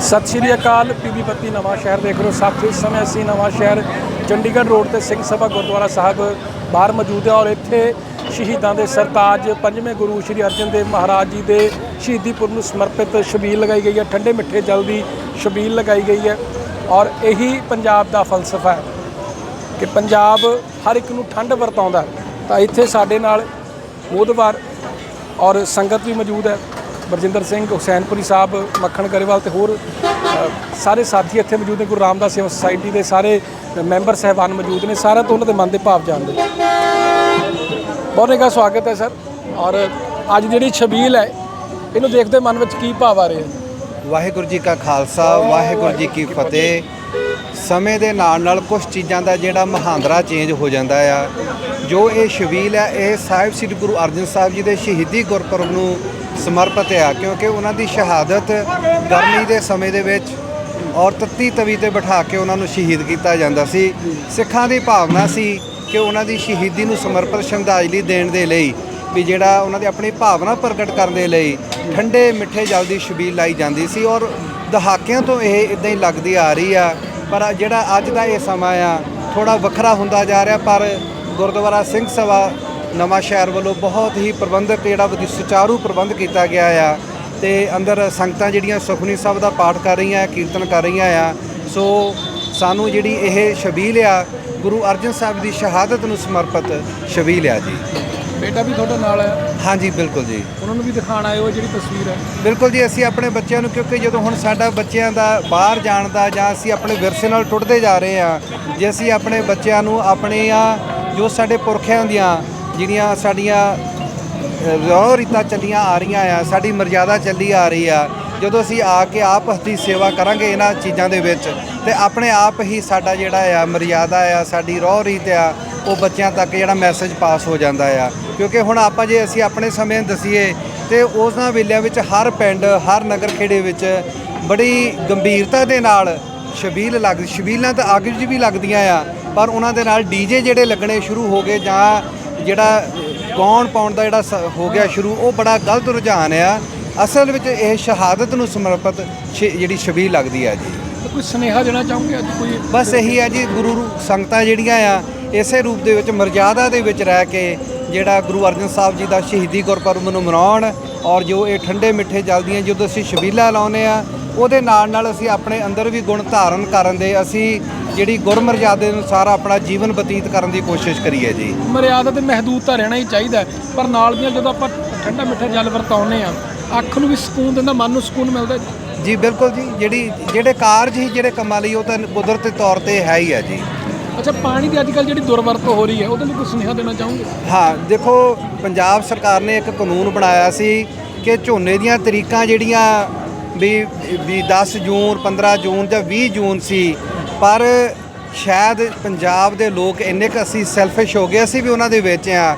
ਸਤਿ ਸ਼੍ਰੀ ਅਕਾਲ, ਪੀਬੀ ਬੱਤੀ ਨਵਾਂ ਸ਼ਹਿਰ ਦੇਖ ਰਹੇ ਹੋ। ਸਾਥੀਓ ਇਸ ਸਮੇਂ ਅਸੀਂ ਨਵਾਂ ਸ਼ਹਿਰ ਚੰਡੀਗੜ੍ਹ ਰੋਡ ਤੇ ਸਿੰਘ ਸਭਾ ਗੁਰਦੁਆਰਾ ਸਾਹਿਬ ਬਾਹਰ ਮੌਜੂਦ ਹੈ ਔਰ ਇੱਥੇ ਸ਼ਹੀਦਾਂ ਦੇ ਸਰਤਾਜ ਪੰਜਵੇਂ ਗੁਰੂ ਸ਼੍ਰੀ ਅਰਜਨ ਦੇਵ ਮਹਾਰਾਜ ਜੀ ਦੇ ਸ਼ਹੀਦੀ ਪੁਰਬ ਨੂੰ ਸਮਰਪਿਤ ਸ਼ਬੀਲ ਲਗਾਈ ਗਈ ਹੈ। ਠੰਡੇ ਮਿੱਠੇ ਜਲ ਦੀ ਸ਼ਬੀਲ ਲਗਾਈ ਗਈ ਹੈ ਔਰ ਇਹੀ ਪੰਜਾਬ ਦਾ ਫਲਸਫਾ ਹੈ ਕਿ ਪੰਜਾਬ ਹਰ ਇੱਕ ਨੂੰ ਠੰਡ ਵਰਤਾਉਂਦਾ ਤਾਂ ਇੱਥੇ ਸਾਡੇ ਨਾਲ ਮੋਦਵਾਰ ਔਰ ਸੰਗਤ ਵੀ ਮੌਜੂਦ ਹੈ। ਬਰਜਿੰਦਰ ਸਿੰਘ, ਹੁਸੈਨਪੁਰੀ ਸਾਹਿਬ, ਮੱਖਣ ਗਰੇਵਾਲ ਤੇ ਹੋਰ ਸਾਰੇ ਸਾਥੀ ਇੱਥੇ ਮੌਜੂਦ ਨੇ, ਗੁਰੂ ਰਾਮਦਾਸ ਸੇਵਾ ਸੁਸਾਇਟੀ ਦੇ ਸਾਰੇ ਮੈਂਬਰ, ਸਹਿਬਾਨ ਮੌਜੂਦ ਨੇ, ਸਾਰਿਆਂ ਤੋਂ ਉਹਨਾਂ ਦੇ ਮਨ ਦੇ ਭਾਵ ਜਾਣਦੇ ਬਹੁਤ ਨਿੱਘਾ ਸਵਾਗਤ ਹੈ, ਸਰ। ਔਰ ਅੱਜ ਜਿਹੜੀ ਛਬੀਲ ਹੈ, ਇਹਨੂੰ ਦੇਖਦੇ ਮਨ ਵਿੱਚ ਕੀ ਭਾਵ ਆ ਰਹੇ ਹਨ ਵਾਹਿਗੁਰੂ ਜੀ ਕਾ ਖਾਲਸਾ, ਵਾਹਿਗੁਰੂ ਜੀ ਕੀ ਫਤਿਹ। ਸਮੇਂ ਦੇ ਨਾਲ ਨਾਲ ਕੁਝ ਚੀਜ਼ਾਂ ਦਾ ਜਿਹੜਾ ਮਹਾਂਦਰਾ ਚੇਂਜ ਹੋ ਜਾਂਦਾ ਆ। ਜੋ ਇਹ ਸ਼ਬੀਲ ਹੈ, ਇਹ ਸਾਹਿਬ ਸ੍ਰੀ ਗੁਰੂ ਅਰਜਨ ਸਾਹਿਬ ਜੀ ਦੇ ਸ਼ਹੀਦੀ ਗੁਰਪੁਰਬ ਨੂੰ ਸਮਰਪਿਤ ਆ, ਕਿਉਂਕਿ ਉਹਨਾਂ ਦੀ ਸ਼ਹਾਦਤ ਗਰਮੀ ਦੇ ਸਮੇਂ ਦੇ ਵਿੱਚ ਔਰ ਤੱਤੀ ਤਵੀ ਤੇ ਬਿਠਾ ਕੇ ਉਹਨਾਂ ਨੂੰ ਸ਼ਹੀਦ ਕੀਤਾ ਜਾਂਦਾ ਸੀ। ਸਿੱਖਾਂ ਦੀ ਭਾਵਨਾ ਸੀ ਕਿ ਉਹਨਾਂ ਦੀ ਸ਼ਹੀਦੀ ਨੂੰ ਸਮਰਪਿਤ ਸ਼ਰਧਾਂਜਲੀ ਦੇਣ ਦੇ ਲਈ ਵੀ ਜਿਹੜਾ ਉਹਨਾਂ ਦੀ ਆਪਣੀ ਭਾਵਨਾ ਪ੍ਰਗਟ ਕਰਨ ਦੇ ਲਈ ਠੰਡੇ ਮਿੱਠੇ ਜਲ ਦੀ ਛਬੀਲ ਲਾਈ ਜਾਂਦੀ ਸੀ ਔਰ ਦਹਾਕਿਆਂ ਤੋਂ ਇਹ ਇਦਾਂ ਹੀ ਲੱਗਦੀ ਆ ਰਹੀ ਆ। ਪਰ ਜਿਹੜਾ ਅੱਜ ਦਾ ਇਹ ਸਮਾਂ ਆ ਥੋੜਾ ਵੱਖਰਾ ਹੁੰਦਾ ਜਾ ਰਿਹਾ, ਪਰ ਗੁਰਦੁਆਰਾ ਸਿੰਘ ਸਭਾ ਨਵਾਂ ਸ਼ਹਿਰ ਵੱਲੋਂ ਬਹੁਤ ਹੀ ਪ੍ਰਬੰਧਕ ਜਿਹੜਾ ਸੁਚਾਰੂ ਪ੍ਰਬੰਧ ਕੀਤਾ ਗਿਆ ਆ ਤੇ ਅੰਦਰ ਸੰਗਤਾਂ ਜਿਹੜੀਆਂ ਸੁਖਨੀ ਸਾਹਿਬ ਦਾ ਪਾਠ ਕਰ ਰਹੀਆਂ ਕੀਰਤਨ ਕਰ ਰਹੀਆਂ ਆ। ਸੋ ਸਾਨੂੰ ਜਿਹੜੀ ਇਹ ਛਬੀਲ ਆ ਗੁਰੂ ਅਰਜਨ ਸਾਹਿਬ ਦੀ ਸ਼ਹਾਦਤ ਨੂੰ ਸਮਰਪਿਤ ਛਬੀਲ ਆ ਜੀ। ਬੇਟਾ ਵੀ ਤੁਹਾਡੇ ਨਾਲ ਹੈ? ਹਾਂਜੀ ਬਿਲਕੁਲ ਜੀ। ਉਹਨਾਂ ਨੂੰ ਵੀ ਦਿਖਾਣ ਆਏ ਹੋ ਜਿਹੜੀ ਤਸਵੀਰ ਹੈ? ਬਿਲਕੁਲ ਜੀ ਅਸੀਂ ਆਪਣੇ ਬੱਚਿਆਂ ਨੂੰ ਕਿਉਂਕਿ ਜਦੋਂ ਹੁਣ ਸਾਡਾ ਬੱਚਿਆਂ ਦਾ ਬਾਹਰ ਜਾਣ ਦਾ ਜਾਂ ਅਸੀਂ ਆਪਣੇ ਵਿਰਸੇ ਨਾਲ ਟੁੱਟਦੇ ਜਾ ਰਹੇ ਆ ਜੇ ਅਸੀਂ ਆਪਣੇ ਬੱਚਿਆਂ ਨੂੰ ਆਪਣੀਆਂ ਜੋ ਸਾਡੇ ਪੁਰਖਿਆਂ ਦੀਆਂ ਜਿਹੜੀਆਂ ਸਾਡੀਆਂ ਰੋ ਰੀਤਾਂ ਚੱਲੀਆਂ ਆ ਰਹੀਆਂ ਆ, ਸਾਡੀ ਮਰਜ਼ਾਦਾ ਚੱਲੀ ਆ ਰਹੀ ਆ, ਜਦੋਂ ਅਸੀਂ ਆ ਕੇ ਆਪ ਦੀ ਸੇਵਾ ਕਰਾਂਗੇ ਇਹਨਾਂ ਚੀਜ਼ਾਂ ਦੇ ਵਿੱਚ, ਤੇ ਆਪਣੇ ਆਪ ਹੀ ਸਾਡਾ ਜਿਹੜਾ ਆ, ਮਰਜ਼ਾਦਾ ਆ, ਸਾਡੀ ਰੋ ਰੀਤ ਆ, ਉਹ ਬੱਚਿਆਂ ਤੱਕ ਜਿਹੜਾ ਮੈਸੇਜ ਪਾਸ ਹੋ ਜਾਂਦਾ ਆ। ਕਿਉਂਕਿ ਹੁਣ ਆਪਾਂ ਜੇ ਅਸੀਂ ਆਪਣੇ ਸਮੇਂ ਦਸੀਏ, ਤੇ ਉਸਨਾਂ ਵੇਲਿਆਂ ਵਿੱਚ ਹਰ ਪਿੰਡ, ਹਰ ਨਗਰ ਖੇੜੇ ਵਿੱਚ ਬੜੀ ਗੰਭੀਰਤਾ ਦੇ ਨਾਲ ਸ਼ਬੀਲ ਲੱਗ ਸ਼ਬੀਲਾਂ ਤਾਂ ਅੱਗ 'ਚ ਵੀ ਲੱਗਦੀਆਂ ਆ, ਪਰ ਉਹਨਾਂ ਦੇ ਨਾਲ ਡੀਜੇ ਜਿਹੜੇ ਲੱਗਣੇ ਸ਼ੁਰੂ ਹੋ ਗਏ ਜਾਂ ਜਿਹੜਾ ਗਾਉਣ ਪਾਉਣ ਦਾ ਜਿਹੜਾ ਹੋ ਗਿਆ ਸ਼ੁਰੂ ਉਹ ਬੜਾ ਗਲਤ ਰੁਝਾਨ ਆ। ਅਸਲ ਵਿੱਚ ਇਹ ਸ਼ਹਾਦਤ ਨੂੰ ਸਮਰਪਿਤ ਜਿਹੜੀ ਛਬੀਲ ਲੱਗਦੀ ਆ ਜੀ। ਕੋਈ ਸੁਨੇਹਾ ਦੇਣਾ ਚਾਹੋਗੇ ਅੱਜ ਕੋਈ? ਬਸ ਇਹੀ ਹੈ ਜੀ ਗੁਰੂ ਸੰਗਤਾਂ ਜਿਹੜੀਆਂ ਆ ਇਸੇ ਰੂਪ ਦੇ ਵਿੱਚ ਮਰਜ਼ਾਦਾ ਦੇ ਵਿੱਚ ਰਹਿ ਕੇ ਜਿਹੜਾ ਗੁਰੂ ਅਰਜਨ ਸਾਹਿਬ ਜੀ ਦਾ ਸ਼ਹੀਦੀ ਗੁਰਪੁਰਬ ਨੂੰ ਮਨਾਉਣ ਔਰ ਜੋ ਇਹ ਠੰਡੇ ਮਿੱਠੇ ਜਲਦੀਆਂ ਜਦੋਂ ਅਸੀਂ ਛਬੀਲਾ ਲਾਉਨੇ ਆ ਉਹਦੇ ਨਾਲ ਨਾਲ ਅਸੀਂ ਆਪਣੇ ਅੰਦਰ ਵੀ ਗੁਣ ਧਾਰਨ ਕਰਨ ਦੇ ਅਸੀਂ ਜਿਹੜੀ ਗੁਰਮਰਜ਼ਾਦੇ ਅਨੁਸਾਰ ਆਪਣਾ ਜੀਵਨ ਬਤੀਤ ਕਰਨ ਦੀ ਕੋਸ਼ਿਸ਼ ਕਰੀਏ ਜੀ। ਮਰਿਆਦਾ ਤੇ ਮਹਦੂਦ ਤਾਂ ਰਹਿਣਾ ਹੀ ਚਾਹੀਦਾ ਪਰ ਨਾਲ ਦੀਆਂ ਜਦੋਂ ਆਪਾਂ ਠੰਡਾ ਮਿੱਠਾ ਜਲ ਵਰਤਾਉਂਦੇ ਆ ਅੱਖ ਨੂੰ ਵੀ ਸਕੂਨ ਦਿੰਦਾ ਮਨ ਨੂੰ ਸਕੂਨ ਮਿਲਦਾ ਜੀ ਬਿਲਕੁਲ ਜੀ ਜਿਹੜੀ ਜਿਹੜੇ ਕਾਰਜ ਹੀ ਜਿਹੜੇ ਕੰਮਾਂ ਲਈ ਉਹ ਤਾਂ ਕੁਦਰਤੀ ਤੌਰ ਤੇ ਹੈ ਹੀ ਹੈ ਜੀ। ਅੱਛਾ, ਪਾਣੀ ਦੀ ਅੱਜ ਕੱਲ ਜਿਹੜੀ ਦੁਰਵਰਤੋਂ ਹੋ ਰਹੀ ਹੈ, ਉਹਦੇ ਲਈ ਕੋਈ ਸੁਨੇਹਾ ਦੇਣਾ ਚਾਹੋਗੇ? ਹਾਂ, ਦੇਖੋ, ਪੰਜਾਬ ਸਰਕਾਰ ਨੇ ਇੱਕ ਕਾਨੂੰਨ ਬਣਾਇਆ ਸੀ ਕਿ ਝੋਨੇ ਦੀਆਂ ਤਰੀਕਾਂ ਜਿਹੜੀਆਂ ਵੀ ਵੀ 10 ਜੂਨ 15 ਜੂਨ ਜਾਂ 20 ਜੂਨ ਸੀ, ਪਰ ਸ਼ਾਇਦ ਪੰਜਾਬ ਦੇ ਲੋਕ ਇੰਨੇ ਕੁ ਅਸੀਂ ਸੈਲਫਿਸ਼ ਹੋ ਗਏ, ਅਸੀਂ ਵੀ ਉਹਨਾਂ ਦੇ ਵਿੱਚ ਆ।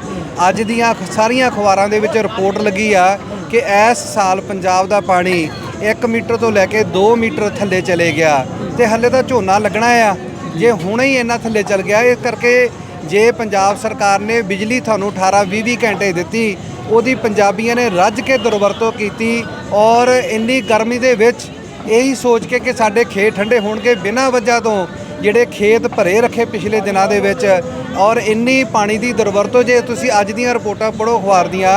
ਅੱਜ ਦੀਆਂ ਸਾਰੀਆਂ ਅਖਬਾਰਾਂ ਦੇ ਵਿੱਚ ਰਿਪੋਰਟ ਲੱਗੀ ਆ ਕਿ ਇਸ ਸਾਲ ਪੰਜਾਬ ਦਾ ਪਾਣੀ 1 ਮੀਟਰ ਤੋਂ ਲੈ ਕੇ 2 ਮੀਟਰ ਥੱਲੇ ਚਲੇ ਗਿਆ ਤੇ ਹੱਲੇ ਤਾਂ ਝੋਨਾ ਲੱਗਣਾ ਆ। ਜੇ ਹੁਣੇ ਹੀ ਇੰਨਾ ਥੱਲੇ ਚਲ ਗਿਆ, ਇਸ ਕਰਕੇ ਜੇ ਪੰਜਾਬ ਸਰਕਾਰ ਨੇ ਬਿਜਲੀ ਤੁਹਾਨੂੰ 18 20 20 ਘੰਟੇ ਦਿੱਤੀ, ਉਹਦੀ ਪੰਜਾਬੀਆਂ ਨੇ ਰੱਜ ਕੇ ਦੁਰਵਰਤੋਂ ਕੀਤੀ ਔਰ ਇੰਨੀ ਗਰਮੀ ਦੇ ਵਿੱਚ ਇਹੀ ਸੋਚ ਕੇ ਕਿ ਸਾਡੇ ਖੇਤ ਠੰਡੇ ਹੋਣਗੇ ਬਿਨਾਂ ਵਜ੍ਹਾ ਤੋਂ, ਜਿਹੜੇ ਖੇਤ ਭਰੇ ਰੱਖੇ ਪਿਛਲੇ ਦਿਨਾਂ ਦੇ ਵਿੱਚ ਔਰ ਇੰਨੀ ਪਾਣੀ ਦੀ ਦੁਰਵਰਤੋਂ, ਜੇ ਤੁਸੀਂ ਅੱਜ ਦੀਆਂ ਰਿਪੋਰਟਾਂ ਪੜੋ ਅਖਬਾਰ ਦੀਆਂ,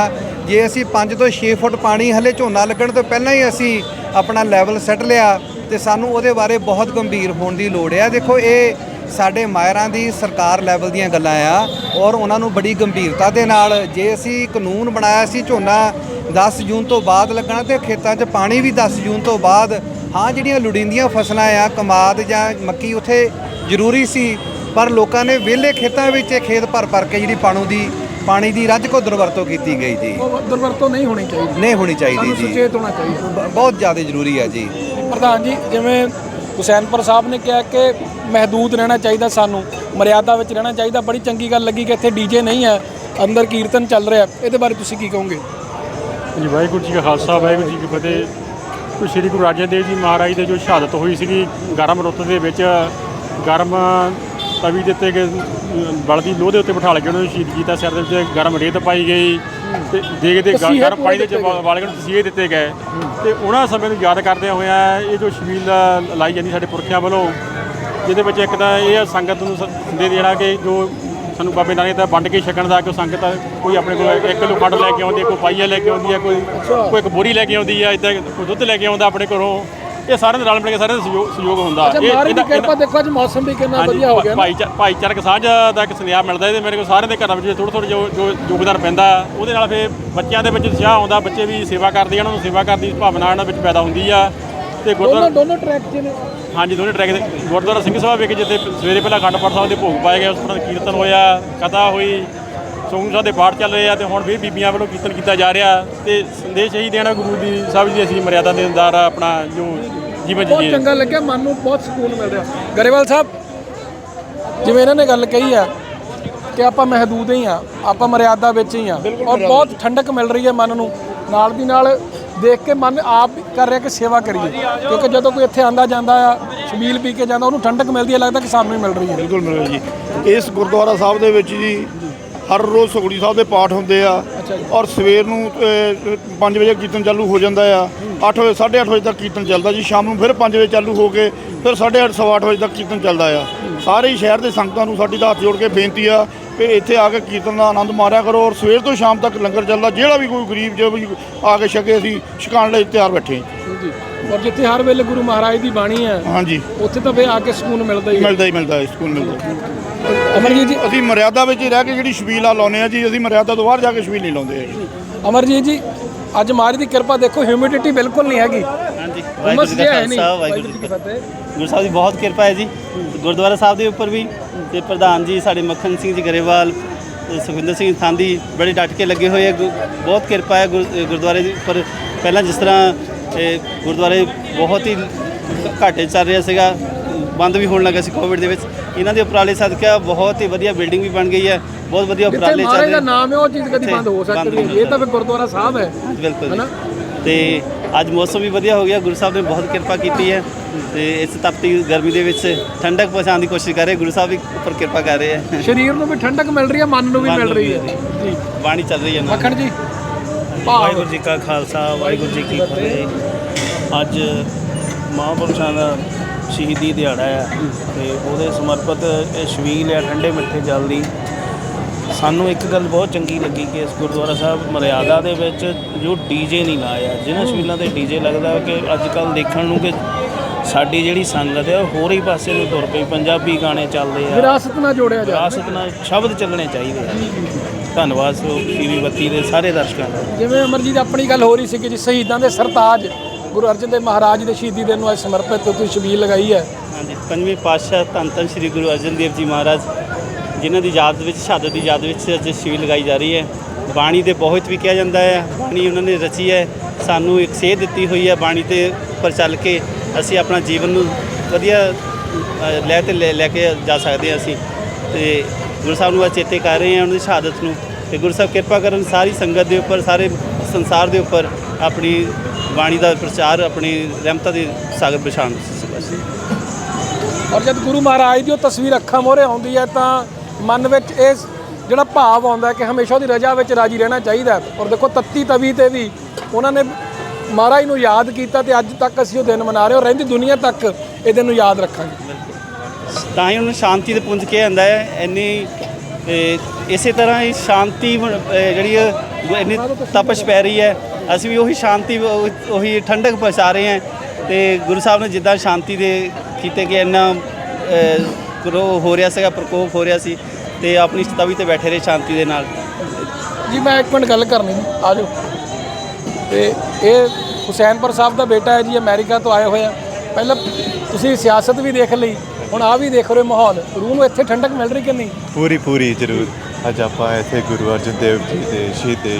ਜੇ ਅਸੀਂ 5 ਤੋਂ 6 ਫੁੱਟ ਪਾਣੀ ਹਲੇ ਝੋਨਾ ਲੱਗਣ ਤੋਂ ਪਹਿਲਾਂ ਹੀ ਅਸੀਂ ਆਪਣਾ ਲੈਵਲ ਸੈੱਟ ਲਿਆ ਤੇ ਸਾਨੂੰ ਉਹਦੇ ਬਾਰੇ ਬਹੁਤ ਗੰਭੀਰ ਹੋਣ ਦੀ ਲੋੜ ਹੈ ਦੇਖੋ ਇਹ ਸਾਡੇ ਮਾਇਰਾਂ ਦੀ ਸਰਕਾਰ ਲੈਵਲ ਦੀਆਂ ਗੱਲਾਂ ਆ ਔਰ ਉਹਨਾਂ ਨੂੰ ਬੜੀ ਗੰਭੀਰਤਾ ਦੇ ਨਾਲ ਜੇ ਅਸੀਂ ਕਾਨੂੰਨ ਬਣਾਇਆ ਸੀ ਝੋਨਾ 10 ਜੂਨ ਤੋਂ ਬਾਅਦ ਲੱਗਣਾ ਤੇ ਖੇਤਾਂ 'ਚ ਪਾਣੀ ਵੀ 10 ਜੂਨ ਤੋਂ ਬਾਅਦ ਹਾਂ ਜਿਹੜੀਆਂ ਲੋੜੀਂਦੀਆਂ ਫਸਲਾਂ ਆ ਕਮਾਦ ਜਾਂ ਮੱਕੀ ਉੱਥੇ ਜ਼ਰੂਰੀ ਸੀ ਪਰ ਲੋਕਾਂ ਨੇ ਵਿਹਲੇ ਖੇਤਾਂ ਵਿੱਚ ਇਹ ਖੇਤ ਭਰ ਭਰ ਕੇ ਜਿਹੜੀ ਪਾਣੂ ਦੀ ਪਾਣੀ ਦੀ ਰੱਜ ਕੋ ਦੁਰਵਰਤੋਂ ਕੀਤੀ ਗਈ ਜੀ। ਦੁਰਵਰਤੋਂ ਨਹੀਂ ਹੋਣੀ ਚਾਹੀਦੀ। ਨਹੀਂ ਹੋਣੀ ਚਾਹੀਦੀ ਜੀ। ਸੁਚੇਤ ਹੋਣਾ ਚਾਹੀਦਾ। ਬ- ਬਹੁਤ ਜ਼ਿਆਦਾ ਜ਼ਰੂਰੀ ਹੈ ਜੀ। ਪ੍ਰਧਾਨ ਜੀ, ਜਿਵੇਂ ਹੁਸੈਨਪੁਰ ਸਾਹਿਬ ਨੇ ਕਿਹਾ ਕਿ ਮਹਦੂਦ ਰਹਿਣਾ ਚਾਹੀਦਾ ਸਾਨੂੰ, ਮਰਿਆਦਾ ਵਿੱਚ ਰਹਿਣਾ ਚਾਹੀਦਾ, ਬੜੀ ਚੰਗੀ ਗੱਲ ਲੱਗੀ ਕਿ ਇੱਥੇ ਡੀਜੇ ਨਹੀਂ ਹੈ, ਅੰਦਰ ਕੀਰਤਨ ਚੱਲ ਰਿਹਾ, ਇਹਦੇ ਬਾਰੇ ਤੁਸੀਂ ਕੀ ਕਹੋਗੇ? ਜੀ ਵਾਹਿਗੁਰੂ ਜੀ ਕਾ ਖਾਲਸਾ, ਵਾਹਿਗੁਰੂ ਜੀ ਕੀ ਫਤਿਹ। ਕੋਈ ਸ੍ਰੀ ਗੁਰੂ ਰਾਜਨ ਦੇਵ ਜੀ ਮਹਾਰਾਜ ਦੇ ਜੋ ਸ਼ਹਾਦਤ ਹੋਈ ਸੀਗੀ, ਗਰਮ ਰੁੱਤ ਦੇ ਵਿੱਚ, ਗਰਮ ਤਵੀ ਦਿੱਤੇ ਗਏ, ਬਲਦੀ ਲੋਹ ਦੇ ਉੱਤੇ ਬਿਠਾ ਕੇ ਉਹਨਾਂ ਨੂੰ ਸ਼ਹੀਦ ਕੀਤਾ, ਸਿਰ ਦੇ ਵਿੱਚ ਗਰਮ ਰੇਤ ਪਾਈ ਗਈ। ਤੇ ਦੇਗ ਦੇ ਤਸੀਹੇ ਗਰਮ ਪਾਣੀ ਦੇ। ਵਾਲਗਣ ਤਸੀਹੇ ਦਿੱਤੇ ਗਏ। ਤੇ ਉਹਨਾਂ ਸਮੇਂ ਨੂੰ ਯਾਦ ਕਰਦਿਆਂ ਹੋਇਆਂ ਇਹ ਜੋ ਛਬੀਲ ਲਾਈ ਜਾਂਦੀ ਸਾਡੇ ਪੁਰਖਿਆਂ ਵੱਲੋਂ ਜਿਹਦੇ ਵਿੱਚ ਇੱਕ ਤਾਂ ਇਹ ਸੰਗਤ ਨੂੰ ਦੇ ਦੇਣਾ ਕਿ ਜੋ ਸਾਨੂੰ ਬਾਬੇ ਨਾਨਕ ਦਾ ਵੰਡ ਕੇ ਛਕਣ ਦਾ ਕੋਈ ਸੰਗਤ ਕੋਈ ਆਪਣੇ ਕੋਲ 1 ਕਿਲੋ ਖੰਡ ਲੈ ਕੇ ਆਉਂਦੀ ਹੈ ਕੋਈ ਪਾਈਆ ਲੈ ਕੇ ਆਉਂਦੀ ਹੈ ਕੋਈ ਕੋਈ ਇੱਕ ਬੋਰੀ ਲੈ ਕੇ ਆਉਂਦੀ ਹੈ ਇਦਾਂ ਕੋਈ ਦੁੱਧ ਲੈ ਕੇ ਆਉਂਦਾ ਆਪਣੇ ਘਰੋਂ। ਇਹ ਸਾਰਿਆਂ ਦੇ ਰਲ ਮਿਲ ਕੇ ਸਾਰਿਆਂ ਦਾ ਸਹਿਯੋਗ ਸਹਿਯੋਗ ਹੁੰਦਾ। ਅੱਛਾ ਇਹ- ਮਹਾਰਾਜ ਦੀ ਕਿਰਪਾ ਦੇਖੋ ਅੱਜ ਮੌਸਮ ਵੀ ਕਿੰਨਾ ਵਧੀਆ ਹੋ ਗਿਆ ਨਾ। ਭਾਈਚਾ- ਭਾਈਚਾਰਕ ਸਾਂਝ ਦਾ ਇੱਕ ਸੁਨੇਹਾ ਮਿਲਦਾ ਇਹਦੇ ਮੇਰੇ ਕੋਲ ਸਾਰਿਆਂ ਦੇ ਘਰਾਂ ਵਿੱਚ ਥੋੜਾ ਥੋੜਾ ਜੋ ਜੋ ਯੋਗਦਾਨ ਪੈਂਦਾ। ਉਹਦੇ ਨਾਲ ਫਿਰ ਬੱਚਿਆਂ ਦੇ ਵਿੱਚ ਉਤਸ਼ਾਹ ਆਉਂਦਾ ਬੱਚੇ ਵੀ ਸੇਵਾ ਕਰਦੇ ਆ ਉਹਨਾਂ ਨੂੰ ਸੇਵਾ ਕਰਨ ਦੀ ਭਾਵਨਾ ਇਹਨਾਂ ਵਿੱਚ ਪੈਦਾ ਹੁੰਦੀ ਆ। ਤੇ ਗੁਰਦੁਆਰਾ ਦੋਨੋਂ ਟਰੈਕ 'ਚ ਨੇ। ਹਾਂਜੀ ਦੋਨੇ ਟਰੈਕ ਦੇ ਗੁਰਦੁਆਰਾ ਸਿੰਘ ਸਭਾ ਵਿਖੇ ਜਿੱਥੇ ਸਵੇਰੇ ਪਹਿਲਾਂ ਅਖੰਡ ਪਾਠ ਸਾਹਿਬ ਦੇ ਭੋਗ ਪਾਏ ਗਏ ਉਸ ਤੋਂ ਕੀਰਤਨ ਹੋਇਆ ਕਥਾ ਹੋਈ। ਸੋਂਗ ਸਾਹਿਬ ਦੇ ਪਾਠ ਚੱਲ ਰਹੇ ਆ ਤੇ ਹੁਣ ਵੀ ਬੀਬੀਆਂ ਵੱਲੋਂ ਕੀਰਤਨ ਕੀਤਾ ਜਾ ਰਿਹਾ ਤੇ ਸੰਦੇਸ਼ ਇਹੀ ਦੇਣਾ ਗੁਰੂ ਦੀ ਸਾਹਿਬ ਜੀ ਅਸੀਂ ਮਰਿਆਦਾ ਦੇ ਅੰਦਰ ਆਪਣਾ ਜੋ ਜੀਵਨ ਬਹੁਤ ਜੀਏ। ਚੰਗਾ ਲੱਗਿਆ ਮਨ ਨੂੰ ਬਹੁਤ ਸਕੂਨ ਮਿਲ ਰਿਹਾ। ਗਰੇਵਾਲ ਸਾਹਿਬ ਜਿਵੇਂ ਇਹਨਾਂ ਨੇ ਗੱਲ ਕਹੀ ਆ ਕਿ ਆਪਾਂ ਮਹਦੂਦ ਹੀ ਆ ਆਪਾਂ ਮਰਿਆਦਾ ਵਿੱਚ ਹੀ ਆ ਔਰ ਬਹੁਤ ਠੰਡਕ ਮਿਲ ਰਹੀ ਹੈ ਮਨ ਨੂੰ। ਨਾਲ ਦੀ ਨਾਲ ਦੇਖ ਕੇ ਮਨ ਆਪ ਵੀ ਕਰ ਰਿਹਾ ਕਿ ਸੇਵਾ ਕਰੀਏ ਕਿਉਂਕਿ ਜਦੋਂ ਕੋਈ ਇੱਥੇ ਆਂਦਾ ਜਾਂਦਾ ਆ ਛਬੀਲ ਪੀ ਕੇ ਜਾਂਦਾ ਉਹਨੂੰ ਠੰਡਕ ਮਿਲਦੀ ਹੈ ਲੱਗਦਾ ਕਿ ਸਾਨੂੰ ਹੀ ਮਿਲ ਰਹੀ ਹੈ। ਬਿਲਕੁਲ ਮਿਲਿਆ ਜੀ। ਇਸ ਗੁਰਦੁਆਰਾ ਸਾਹਿਬ ਦੇ ਵਿੱਚ ਜੀ ਹਰ ਰੋਜ਼ ਸੁਖੜੀ ਸਾਹਿਬ ਦੇ ਪਾਠ ਹੁੰਦੇ ਆ। ਔਰ ਸਵੇਰ ਨੂੰ 5 ਵਜੇ ਕੀਰਤਨ ਚਾਲੂ ਹੋ ਜਾਂਦਾ ਆ। 8 ਵਜੇ 8:30 ਵਜੇ ਤੱਕ ਕੀਰਤਨ ਚੱਲਦਾ ਜੀ। ਸ਼ਾਮ ਨੂੰ ਫਿਰ 5 ਵਜੇ ਚਾਲੂ ਹੋ ਕੇ ਫਿਰ 8:30 ਸਵਾ ਅੱਠ ਵਜੇ ਤੱਕ ਕੀਰਤਨ ਚੱਲਦਾ ਆ। ਸਾਰੇ ਹੀ ਸ਼ਹਿਰ ਦੇ ਸੰਗਤਾਂ ਨੂੰ ਸਾਡੀ ਹੱਥ ਜੋੜ ਕੇ ਬੇਨਤੀ ਆ ਕਿ ਇੱਥੇ ਆ ਕੇ ਕੀਰਤਨ ਦਾ ਆਨੰਦ ਮਾਰਿਆ ਕਰੋ ਔਰ ਸਵੇਰ ਤੋਂ ਸ਼ਾਮ ਤੱਕ ਲੰਗਰ ਚੱਲਦਾ। ਜਿਹੜਾ ਵੀ ਕੋਈ ਗਰੀਬ ਜੋ ਵੀ ਆ ਕੇ ਛਕੇ ਅਸੀਂ ਛਕਾਉਣ ਲਈ ਤਿਆਰ ਬੈਠੇ। ਜੀ। ਔਰ ਜਿੱਥੇ ਹਰ ਵੇਲੇ ਗੁਰੂ ਮਹਾਰਾਜ ਦੀ ਬਾਣੀ ਹੈ ਹਾਂਜੀ। ਉੱਥੇ ਤਾਂ ਫੇਰ ਆ ਕੇ ਸਕੂਨ ਮਿਲਦਾ ਹੀ ਹੈ। ਮਿਲਦਾ ਹੀ ਮਿਲਦਾ ਹੈ ਸਕੂਲ ਮਿਲਦਾ ਅਮਰਜੀਤ ਜੀ ਅਸੀਂ ਮਰਿਆਦਾ ਵਿੱਚ ਹੀ ਰਹਿ ਕੇ ਜਿਹੜੀ ਛਬੀਲ ਆ ਲਾਉਂਦੇ ਆ ਜੀ ਅਸੀਂ ਮਰਿਆਦਾ ਤੋਂ ਬਾਹਰ ਜਾ ਕੇ ਛਬੀਲ ਨਹੀਂ ਲਾਉਂਦੇ ਹੈਗੇ। ਅਮਰਜੀਤ ਜੀ ਅੱਜ ਮਹਾਰਾਜ ਦੀ ਕਿਰਪਾ ਦੇਖੋ ਹਿਊਮਿਡਿਟੀ ਬਿਲਕੁਲ ਨਹੀਂ ਹੈਗੀ। ਹਾਂਜੀ ਉਮਸ ਵਾਹਿਗੁਰੂ ਜੀ ਹੈ ਨਹੀਂ ਖਾਲਸਾ ਵਾਹਿਗੁਰੂ ਜੀ ਕੀ ਕੀ ਫਤਿਹ। ਗੁਰੂ ਸਾਹਿਬ ਦੀ ਬਹੁਤ ਕਿਰਪਾ ਹੈ ਜੀ। ਗੁਰਦੁਆਰਾ ਸਾਹਿਬ ਦੇ ਉੱਪਰ ਵੀ ਤੇ ਪ੍ਰਧਾਨ ਜੀ ਸਾਡੇ ਮੱਖਣ ਸਿੰਘ ਜੀ ਗਰੇਵਾਲ ਤੇ ਸੁਖਵਿੰਦਰ ਸਿੰਘ ਥਾਂਦੀ ਬੜੇ ਡਟ ਕੇ ਲੱਗੇ ਹੋਏ ਆ ਗੁ- ਬਹੁਤ ਕਿਰਪਾ ਹੈ ਗੁਰ- ਗੁਰਦੁਆਰੇ ਦੇ ਉੱਪਰ। ਪਹਿਲਾਂ ਜਿਸ ਤਰ੍ਹਾਂ ਇਹ ਗੁਰਦੁਆਰੇ ਬਹੁਤ ਹੀ ਘਾਟੇ ਚੱਲ ਰਿਹਾ ਸੀਗਾ ਬੰਦ ਵੀ ਹੋਣ ਲੱਗਾ ਸੀ ਕੋਵਿਡ ਦੇ ਵਿੱਚ। ਇਹਨਾਂ ਦੇ ਉਪਰਾਲੇ ਸਦਕਾ ਬਹੁਤ ਹੀ ਵਧੀਆ ਬਿਲਡਿੰਗ ਵੀ ਬਣ ਗਈ ਹੈ ਬਹੁਤ ਵਧੀਆ ਉਪਰਾਲੇ ਚੱਲ ਦਾ ਰਹੇ ਨਾਮ ਹੈ ਉਹ ਚੀਜ਼ ਕਦੀ ਬੰਦ ਹੋ ਸਕਦੀ ਨਹੀਂ। ਹੈ ਇਹ ਤਾਂ ਫਿਰ ਗੁਰਦੁਆਰਾ ਸਾਹਿਬ ਹੈ ਬਿਲਕੁਲ। ਤੇ ਅੱਜ ਮੌਸਮ ਵੀ ਵਧੀਆ ਹੋ ਗਿਆ ਗੁਰੂ ਸਾਹਿਬ ਨੇ ਬਹੁਤ ਕਿਰਪਾ ਕੀਤੀ ਹੈ। ਤੇ ਇਸ ਤਪਤੀ ਗਰਮੀ ਦੇ ਵਿੱਚ ਠੰਡਕ ਪਹੁੰਚਾਉਣ ਦੀ ਕੋਸ਼ਿਸ਼ ਕਰ ਰਹੇ ਗੁਰੂ ਸਾਹਿਬ ਵੀ ਉੱਪਰ ਕਿਰਪਾ ਕਰ ਰਹੇ ਹੈ। ਸਰੀਰ ਨੂੰ ਵੀ ਠੰਡਕ ਮਿਲ ਰਹੀ ਹੈ ਮਨ ਨੂੰ ਵੀ ਮਿਲ ਰਹੀ ਹੈ। ਜੀ। ਬਾਣੀ ਚੱਲ ਰਹੀ ਹੈ ਮੱਖਣ ਜੀ ਵਾਹਿਗੁਰੂ ਜੀ ਕਾ ਖਾਲਸਾ ਵਾਹਿਗੁਰੂ ਜੀ ਕੀ ਫਤਿਹ। ਅੱਜ ਮਹਾਂਪੁਰਸ਼ਾਂ ਦਾ ਸ਼ਹੀਦੀ ਦਿਹਾੜਾ ਹੈ ਤੇ ਉਹਦੇ ਸਮਰਪਿਤ ਇਹ ਛਬੀਲ ਹੈ ਠੰਡੇ ਮਿੱਠੇ ਜਲ ਦੀ। ਸਾਨੂੰ ਇੱਕ ਗੱਲ ਬਹੁਤ ਚੰਗੀ ਲੱਗੀ ਕਿ ਇਸ ਗੁਰਦੁਆਰਾ ਸਾਹਿਬ ਮਰਿਆਦਾ ਦੇ ਵਿੱਚ ਜੋ ਡੀਜੇ ਨਹੀਂ ਲਾਇਆ ਜਿਹਨਾਂ ਛਬੀਲਾਂ ਤੇ ਡੀਜੇ ਲੱਗਦਾ ਕਿ ਅੱਜ ਕੱਲ ਦੇਖਣ ਨੂੰ ਕਿ ਸਾਡੀ ਜਿਹੜੀ ਸੰਗਤ ਹੈ ਉਹ ਹੋਰ ਹੀ ਪਾਸੇ ਨੂੰ ਤੁਰ ਪਈ ਪੰਜਾਬੀ ਗਾਣੇ ਚੱਲਦੇ ਆ। ਵਿਰਾਸਤ ਨਾਲ ਜੋੜਿਆ ਜਾ ਵਿਰਾਸਤ ਨਾਲ ਸ਼ਬਦ ਚੱਲਣੇ ਚਾਹੀਦੇ ਆ। ਧੰਨਵਾਦ ਸੋ ਟੀਵੀ ਬੱਤੀ ਦੇ ਸਾਰੇ ਦਰਸ਼ਕਾਂ ਦਾ। ਜਿਵੇਂ ਅਮਰਜੀਤ ਆਪਣੀ ਗੱਲ ਹੋ ਰਹੀ ਸੀ ਕਿ ਜੀ ਸ਼ਹੀਦਾਂ ਦੇ ਸਰਤਾਜ ਗੁਰੂ ਅਰਜਨ ਦੇਵ ਮਹਾਰਾਜ ਦੇ ਸ਼ਹੀਦੀ ਦਿਨ ਨੂੰ ਅੱਜ ਸਮਰਪਿਤ ਤੁਸੀਂ ਛਬੀਲ ਲਗਾਈ ਹੈ। ਹਾਂਜੀ, ਪੰਜਵੇਂ ਪਾਤਸ਼ਾਹ ਧੰਨ ਧੰਨ ਸ੍ਰੀ ਗੁਰੂ ਅਰਜਨ ਦੇਵ ਜੀ ਮਹਾਰਾਜ, ਜਿਨ੍ਹਾਂ ਦੀ ਯਾਦ ਵਿੱਚ, ਸ਼ਹਾਦਤ ਦੀ ਯਾਦ ਵਿੱਚ ਅੱਜ ਸ਼ਿਵ ਲਗਾਈ ਜਾ ਰਹੀ ਹੈ। ਬਾਣੀ ਦੇ ਬਹੁਤ ਵੀ ਕਿਹਾ ਜਾਂਦਾ ਹੈ, ਬਾਣੀ ਉਹਨਾਂ ਨੇ ਰਚੀ ਹੈ, ਸਾਨੂੰ ਇੱਕ ਸੇਧ ਦਿੱਤੀ ਹੋਈ ਹੈ, ਬਾਣੀ ਤੇ ਉੱਪਰ ਚੱਲ ਕੇ ਅਸੀਂ ਆਪਣਾ ਜੀਵਨ ਨੂੰ ਵਧੀਆ ਲੈ ਤੇ ਲੈ ਲੈ ਕੇ ਜਾ ਸਕਦੇ ਹਾਂ ਅਸੀਂ। ਤੇ ਗੁਰੂ ਸਾਹਿਬ ਨੂੰ ਅੱਜ ਚੇਤੇ ਕਰ ਰਹੇ ਹਾਂ, ਉਹਨਾਂ ਦੀ ਸ਼ਹਾਦਤ ਨੂੰ। ਤੇ ਗੁਰੂ ਸਾਹਿਬ ਕਿਰਪਾ ਕਰਨ, ਸਾਰੀ ਸੰਗਤ ਦੇ ਉੱਪਰ, ਸਾਰੇ ਸੰਸਾਰ ਦੇ ਉੱਪਰ ਆਪਣੀ ਬਾਣੀ ਦਾ ਪ੍ਰਚਾਰ ਆਪਣੀ ਰਹਿਮਤਾਂ ਦੀ ਸਾਗਰ ਵਿਛਾਣ ਬਸ ਔਰ ਜਦ ਗੁਰੂ ਮਹਾਰਾਜ ਦੀ ਉਹ ਤਸਵੀਰ ਅੱਖਾਂ ਮੋਹਰੇ ਆਉਂਦੀ ਹੈ ਤਾਂ ਮਨ ਵਿੱਚ ਇਹ ਜਿਹੜਾ ਭਾਵ ਆਉਂਦਾ ਕਿ ਹਮੇਸ਼ਾ ਉਹਦੀ ਰਜਾ ਵਿੱਚ ਰਾਜੀ ਰਹਿਣਾ ਚਾਹੀਦਾ। ਔਰ ਦੇਖੋ ਤੱਤੀ ਤਵੀ ਤੇ ਵੀ ਉਹਨਾਂ ਨੇ ਮਹਾਰਾਜ ਨੂੰ ਯਾਦ ਕੀਤਾ ਤੇ ਅੱਜ ਤੱਕ ਅਸੀਂ ਉਹ ਦਿਨ ਮਨਾ ਰਹੇ ਹਾਂ ਰਹਿੰਦੀ ਦੁਨੀਆ ਤੱਕ ਇਹ ਦਿਨ ਨੂੰ ਯਾਦ ਰੱਖਾਂਗੇ। ਤਾਂ ਹੀ ਉਹਨੂੰ ਸ਼ਾਂਤੀ ਦੇ ਪੁੰਜ ਕਿਹਾ ਜਾਂਦਾ ਹੈ। ਇੰਨੀ ਇਸੇ ਤਰ੍ਹਾਂ ਹੀ ਸ਼ਾਂਤੀ ਜਿਹੜੀ ਇੰਨੀ ਤਪਸ਼ ਪੈ ਰਹੀ ਹੈ। ਅਸੀਂ ਵੀ ਉਹੀ ਸ਼ਾਂਤੀ ਉਹ- ਠੰਡਕ ਪਹੁੰਚਾ ਰਹੇ ਹਾਂ। ਤੇ ਗੁਰੂ ਸਾਹਿਬ ਨੇ ਜਿੱਦਾਂ ਸ਼ਾਂਤੀ ਦੇ ਕੀਤੇ ਕਿ ਇੰਨਾ ਕਰੋ ਹੋ ਰਿਹਾ ਸੀਗਾ ਪ੍ਰਕੋਪ ਹੋ ਰਿਹਾ ਸੀ ਤੇ ਆਪਣੀ ਤਵੀ ਤੇ ਬੈਠੇ ਰਹੇ ਸ਼ਾਂਤੀ ਦੇ ਨਾਲ। ਜੀ ਮੈਂ ਇੱਕ ਮਿੰਟ ਗੱਲ ਕਰਨੀ ਜੀ ਆ ਜਾਓ। ਤੇ ਇਹ ਹੁਸੈਨਪੁਰ ਸਾਹਿਬ ਦਾ ਬੇਟਾ ਹੈ ਜੀ ਅਮਰੀਕਾ ਤੋਂ ਆਏ ਹੋਏ ਆ ਪਹਿਲਾਂ ਤੁਸੀਂ ਸਿਆਸਤ ਵੀ ਦੇਖ ਲਈ ਹੁਣ ਆ ਵੀ ਦੇਖ ਰਹੇ ਹੋ ਮਾਹੌਲ। ਰੂਹ ਨੂੰ ਇੱਥੇ ਠੰਡਕ ਮਿਲ ਰਹੀ ਕਿ ਨਹੀਂ? ਪੂਰੀ ਪੂਰੀ ਜ਼ਰੂਰ। ਅੱਜ ਆਪਾਂ ਇੱਥੇ ਗੁਰੂ ਅਰਜਨ ਦੇਵ ਜੀ ਦੇ ਸ਼ਹੀਦੇ